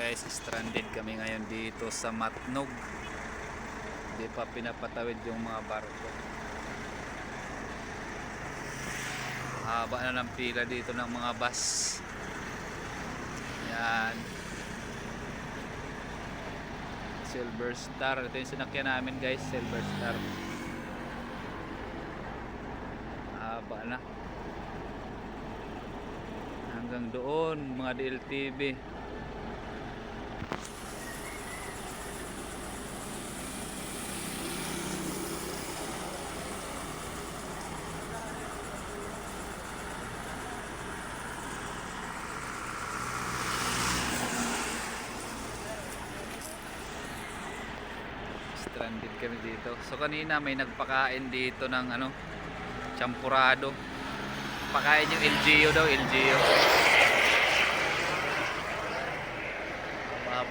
guys, stranded kami ngayon dito sa Matnog. Hindi pa pinapatawid yung mga barko. Haba na ng pila dito ng mga bus. Yan. Silver Star. Ito yung sinakyan namin guys, Silver Star. Haba na. Hanggang doon, mga DLTV. Stranded kami dito. So kanina may nagpakain dito ng ano, champurado. Pakain yung LGU daw, LGU.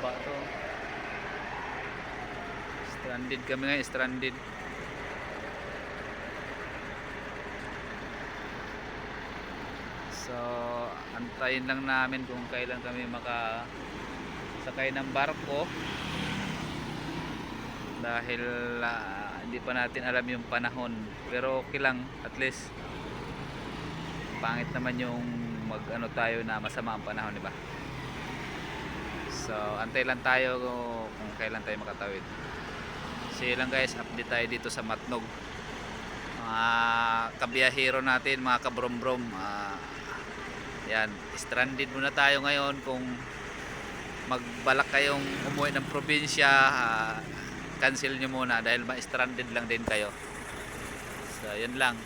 Mababa to. Stranded kami ngayon, stranded. So, antayin lang namin kung kailan kami maka sakay ng barko dahil ah, hindi pa natin alam yung panahon pero okay lang at least pangit naman yung mag ano tayo na masama ang panahon di ba so antay lang tayo kung kailan tayo makatawid. Sige lang guys update tayo dito sa Matnog. Mga kabiyahero natin mga kabrom-brom ah, yan stranded muna tayo ngayon kung magbalak kayong umuwi ng probinsya ah, cancel nyo muna dahil ma-stranded lang din kayo. So yun lang